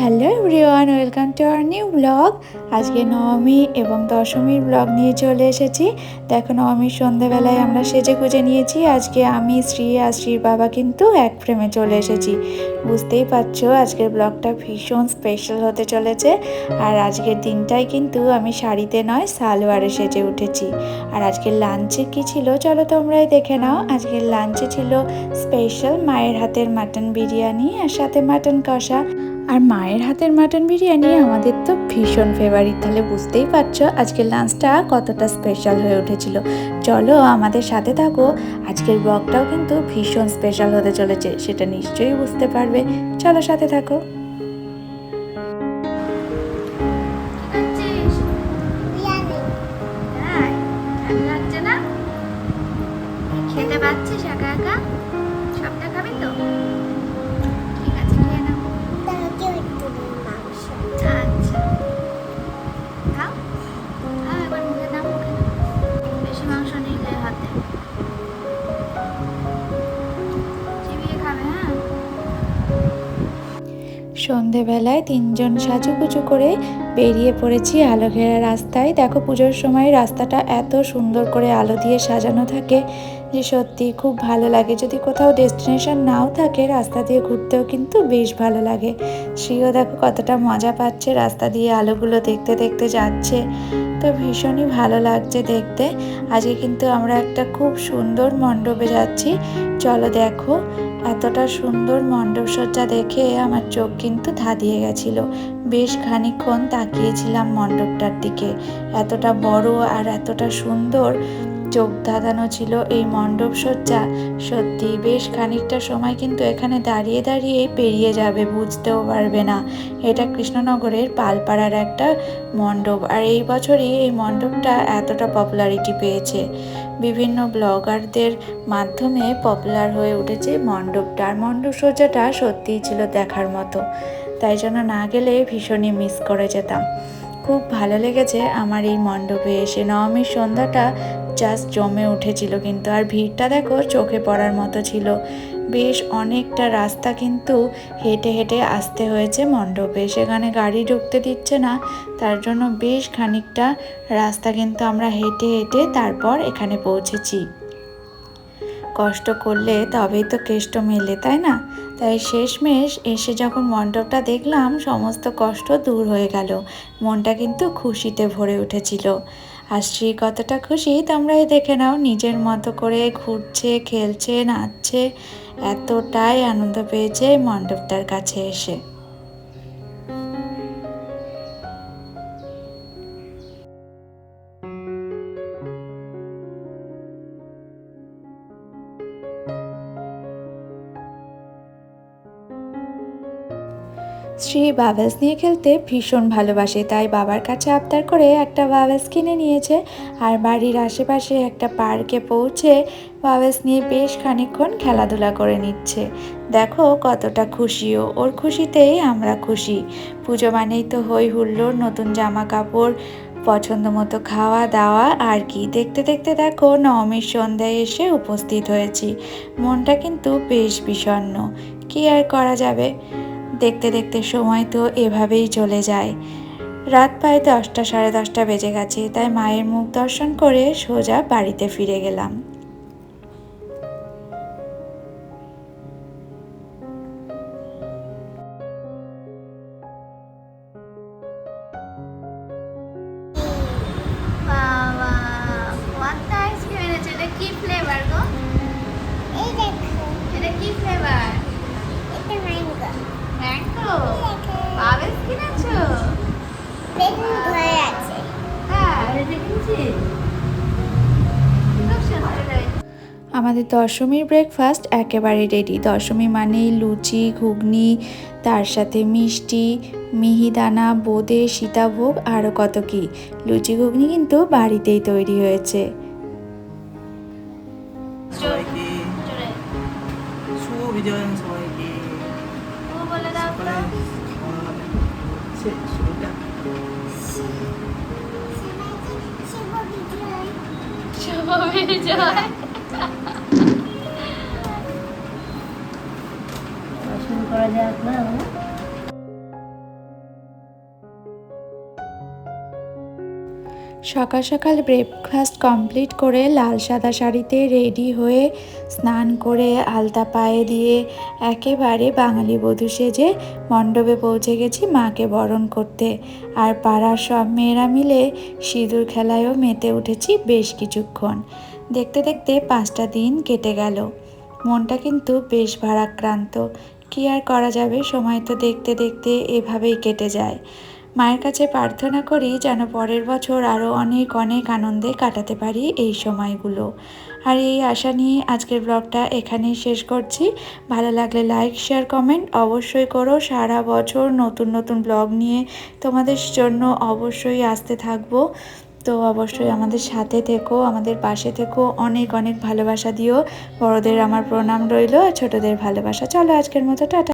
Hello everyone, welcome to our new blog. আজকে নবমী এবং দশমীর ব্লগ নিয়ে চলে এসেছি। দেখো নবমীর সন্ধ্যাবেলায় আমরা সেজে গুজে নিয়েছি। আজকে আমি, শ্রী আর শ্রীর বাবা কিন্তু এক ফ্রেমে চলে এসেছি। বুঝতেই পারছ, আজকের ব্লগটা ভীষণ স্পেশাল হতে চলেছে। আর আজকের দিনটাই কিন্তু আমি শাড়িতে নয়, সালোয়ারে সেজে উঠেছি। আর আজকের লাঞ্চে কি ছিল চলো তোমরাই দেখে নাও। আজকের লাঞ্চে ছিল স্পেশাল মায়ের হাতের মাটন বিরিয়ানি আর সাথে মাটন কষা। আর মায়ের হাতের মাটন বিরিয়ানি আমাদের তো ভীষণ ফেভারিট তাহলে বুঝতেই পারছ আজকের লাঞ্চটা কতটা স্পেশাল হয়ে উঠেছিল। চলো আমাদের সাথে থাকো আজকের ব্লগটাও কিন্তু ভীষণ স্পেশাল হতে চলেছে সেটা নিশ্চয়ই বুঝতে পারবে। চলো সাথে থাকো? খেতে পাচ্ছিস একা একা? সন্ধেবেলায় তিনজন সাজুকুচু করে বেরিয়ে পড়েছি আলো ঘেরা রাস্তায়। দেখো পুজোর সময় রাস্তাটা এত সুন্দর করে আলো দিয়ে সাজানো থাকে যে সত্যি খুব ভালো লাগে। যদি কোথাও ডেস্টিনেশন নাও থাকে রাস্তা দিয়ে ঘুরতেও কিন্তু বেশ ভালো লাগে। সেও দেখো কতটা মজা পাচ্ছে রাস্তা দিয়ে আলোগুলো দেখতে দেখতে যাচ্ছে। তো ভীষণই ভালো লাগছে দেখতে। আজকে কিন্তু আমরা একটা খুব সুন্দর মণ্ডপে যাচ্ছি। চলো দেখো, এতটা সুন্দর মণ্ডপসজ্জা দেখে আমার চোখ কিন্তু ধাঁধিয়ে গেছিল। বেশ খানিক্ষণ তাকিয়েছিলাম মণ্ডপটার দিকে। এতটা বড় আর এতটা সুন্দর চোখ ধাঁধানো ছিল এই মণ্ডপ সজ্জা। সত্যি বেশ খানিকটা সময় কিন্তু এখানে দাঁড়িয়ে দাঁড়িয়ে পেরিয়ে যাবে, বুঝতেও পারবে না। এটা কৃষ্ণনগরের পালপাড়ার একটা মণ্ডপ আর এই বছরই এই মণ্ডপটা এতটা পপুলারিটি পেয়েছে। বিভিন্ন ব্লগারদের মাধ্যমে পপুলার হয়ে উঠেছে মণ্ডপটা আর মণ্ডপ সজ্জাটা সত্যিই ছিল দেখার মতো। তাই জন্য না গেলে ভীষণই মিস করে যেতাম। খুব ভালো লেগেছে আমার এই মণ্ডপে এসে। নবমীর সন্ধ্যাটা জাস্ট জমে উঠেছিল কিন্তু আর ভিড়টা দেখো চোখে পড়ার মতো ছিল। বেশ অনেকটা রাস্তা কিন্তু হেঁটে হেঁটে আসতে হয়েছে মণ্ডপে। সেখানে গাড়ি ঢুকতে দিচ্ছে না, তার জন্য বেশ খানিকটা রাস্তা কিন্তু আমরা হেঁটে হেঁটে তারপর এখানে পৌঁছেছি। কষ্ট করলে তবেই তো কেষ্ট মেলে, তাই না? তাই শেষমেশ এসে যখন মণ্ডপটা দেখলাম, সমস্ত কষ্ট দূর হয়ে গেল। মনটা কিন্তু খুশিতে ভরে উঠেছিল। শ্রী কতটা খুশি, তোমরাই দেখে নাও। নিজের মতো করে ঘুরছে, খেলছে, নাচছে, এতটাই আনন্দ পেয়েছে মণ্ডপটার কাছে এসে। শ্রী বাবেলস নিয়ে খেলতে ভীষণ ভালোবাসে, তাই বাবার কাছে আবদার করে একটা বাবেলস কিনে নিয়েছে আর বাড়ির আশেপাশে একটা পার্কে পৌঁছে বাবেলস নিয়ে বেশ খানিকক্ষণ খেলাধুলা করে নিচ্ছে। দেখো কতটা খুশিও, ওর খুশিতেই আমরা খুশি। পুজো মানেই তো হই হুল্লোড়, নতুন জামা কাপড় পছন্দ মতো খাওয়া দাওয়া আর কি। দেখতে দেখতে দেখো নবমীর সন্ধ্যায় এসে উপস্থিত হয়েছি। মনটা কিন্তু বেশ বিষণ্ণ। কি আর করা যাবে? দেখতে দেখতে সময় তো এভাবেই চলে যায়। রাত প্রায় দশটা, সাড়ে দশটা বেজে গেছে, তাই মায়ের মুখ দর্শন করে সোজা বাড়িতে ফিরে গেলাম। হ্যাঁ আমাদের দশমীর ব্রেকফাস্ট একেবারে রেডি দশমী মানেই লুচি ঘুগনি তার সাথে মিষ্টি মিহিদানা বোঁদে সীতাভোগ আরও কত কি। লুচি ঘুগনি কিন্তু বাড়িতেই তৈরি হয়েছে। সবাইকে Şaba vereceğim. Başını yukarıda yapma ama. সকাল সকাল ব্রেকফাস্ট কমপ্লিট করে লাল সাদা শাড়িতে রেডি হয়ে স্নান করে আলতা পায়ে দিয়ে একেবারে বাঙালি বধূ সেজে মণ্ডপে পৌঁছে গেছি মাকে বরণ করতে। আর পাড়ার সব মেয়েরা মিলে সিঁদুর খেলায়ও মেতে উঠেছি বেশ কিছুক্ষণ। দেখতে দেখতে পাঁচটা দিন কেটে গেল। মনটা কিন্তু বেশ ভারাক্রান্ত। কী আর করা যাবে? সময় তো দেখতে দেখতে এভাবেই কেটে যায়। মায়ের কাছে প্রার্থনা করি যেন পরের বছর আরও অনেক অনেক আনন্দে কাটাতে পারি এই সময়গুলো। আর এই আশা নিয়ে আজকের ব্লগটা এখানেই শেষ করছি। ভালো লাগলে লাইক, শেয়ার, কমেন্ট অবশ্যই করো। সারা বছর নতুন নতুন ব্লগ নিয়ে তোমাদের জন্য অবশ্যই আসতে থাকব। তো অবশ্যই আমাদের সাথে থেকো, আমাদের পাশে থেকো। অনেক অনেক ভালোবাসা দিও। বড়দের আমার প্রণাম রইল ছোটদের ভালোবাসা। চলো আজকের মতো, টাটা।